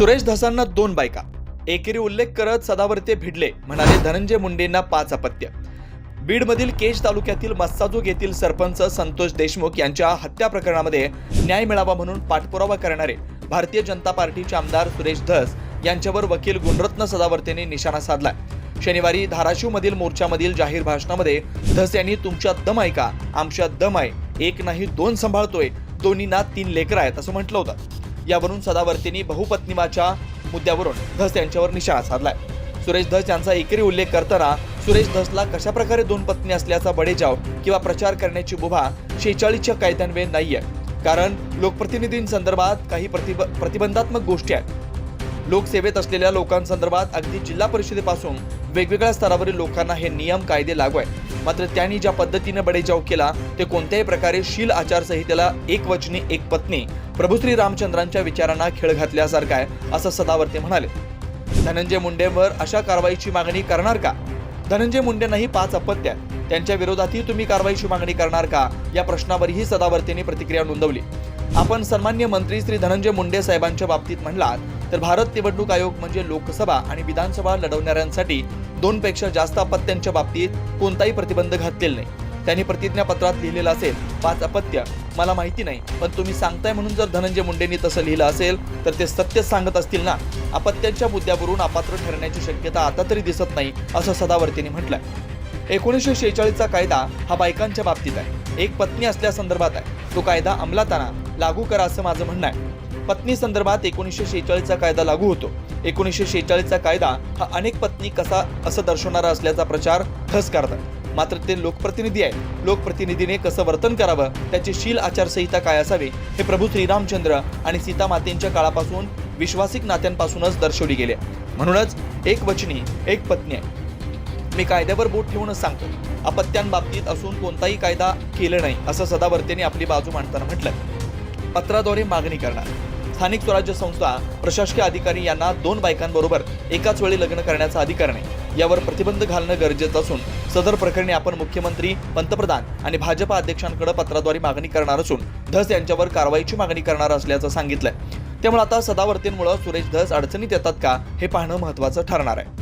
सुरेश धसांना दोन बायका. एकेरी उल्लेख करत सदावर्ते भिडले म्हणाले धनंजय मुंडेंना पाच अपत्य. बीडमधील केज तालुक्यातील मस्साजोग येथील सरपंच संतोष देशमुख यांच्या हत्या प्रकरणामध्ये न्याय मिळावा म्हणून पाठपुरावा करणारे भारतीय जनता पार्टीचे आमदार सुरेश धस यांच्यावर वकील गुणरत्न सदावर्तेने निशाणा साधलाय. शनिवारी धाराशिवमधील मोर्चामधील जाहीर भाषणामध्ये धस यांनी तुमच्या दम ऐका आमच्या दम आहे. एक नाही दोन सांभाळतोय. दोन्हींना तीन लेकरं आहेत असं म्हटलं होतं. यावरून सदावर्तींनी बहुपत्नीमाच्या मुद्द्यावरून धस यांच्यावर निशाणा साधलाय. सुरेश धस यांचा एकेरी उल्लेख करताना सुरेश धसला कशा प्रकारे दोन पत्नी असल्याचा बडेजाव किंवा प्रचार करण्याची मुभा शेचाळीसच्या कायद्यान्वये नाहीये. कारण लोकप्रतिनिधींसंदर्भात काही प्रतिब प्रतिबंधात्मक गोष्टी आहेत. लोकसेवेत असलेल्या लोकांसंदर्भात अगदी जिल्हा परिषदेपासून वेगवेगळ्या स्तरावरील लोकांना हे नियम कायदे लागू आहेत. मात्र त्यांनी ज्या पद्धतीने बडेजाव केला ते कोणत्याही प्रकारे शील आचारसंहितेला एक वचनी एक पत्नी प्रभूश्री रामचंद्रांच्या विचारांना खेळ घातल्यासारखा आहे असं सदावर्ते म्हणाले. धनंजय मुंडेंवर अशा कारवाईची मागणी करणार का? धनंजय मुंडेंनाही पाच अपत्य त्यांच्या विरोधातही तुम्ही कारवाईची मागणी करणार का? या प्रश्नावरही सदावर्तेंनी प्रतिक्रिया नोंदवली. आपण सन्मान्य मंत्री श्री धनंजय मुंडे साहेबांच्या बाबतीत म्हणलात तर भारत निवडणूक आयोग म्हणजे लोकसभा आणि विधानसभा लढवणाऱ्यांसाठी दोनपेक्षा जास्त अपत्यांच्या बाबतीत कोणताही प्रतिबंध घातलेला नाही. त्यांनी प्रतिज्ञापत्रात लिहिलेलं असेल पाच अपत्य. मला माहिती नाही पण तुम्ही सांगताय म्हणून जर धनंजय मुंडेंनी तसं लिहिलं असेल तर ते सत्य सांगत असतील ना? अपत्यांच्या मुद्द्यावरून अपात्र ठरण्याची शक्यता आता तरी दिसत नाही असं सदावर्तींनी म्हटलंय. एकोणीसशे शेहेचाळीसचा कायदा हा बायकांच्या बाबतीत आहे. एक पत्नी असल्यासंदर्भात आहे. तो कायदा अंमलात आणा लागू करा असं माझं म्हणणं आहे. पत्नी संदर्भात एकोणीसशे शेहेचाळीसचा कायदा लागू होतो. एकोणीसशे शेहेचाळीसचा कायदा हा अनेक पत्नी कसा असं दर्शवणारा असल्याचा प्रचार ठस करतात. मात्र ते लोकप्रतिनिधी आहे लोकप्रतिनिधीने कसं वर्तन करावं त्याची शील आचारसंहिता काय असावी हे प्रभू श्रीरामचंद्र आणि सीतामातेंच्या काळापासून विश्वासिक नात्यांपासूनच दर्शवली गेले. म्हणूनच एक वचनी एक पत्नी आहे. मी कायद्यावर बोट ठेवूनच सांगतो. अपत्यांबाबतीत असून कोणताही कायदा केलं नाही असं सदावर्तेने आपली बाजू मांडताना म्हटलं पत्राद्वारे मागणी करणार. स्थानिक स्वराज्य संस्था प्रशासकीय अधिकारी यांना दोन बायकांबरोबर एकाच वेळी लग्न करण्याचा अधिकार नाही. यावर प्रतिबंध घालणं गरजेचं असून सदर प्रकरणी आपण मुख्यमंत्री पंतप्रधान आणि भाजपा अध्यक्षांकडे पत्राद्वारे मागणी करणार असून धस यांच्यावर कारवाईची मागणी करणार असल्याचं सांगितलंय. त्यामुळे आता सदावर्तींमुळे सुरेश धस अडचणीत येतात का हे पाहणं महत्त्वाचं ठरणार आहे.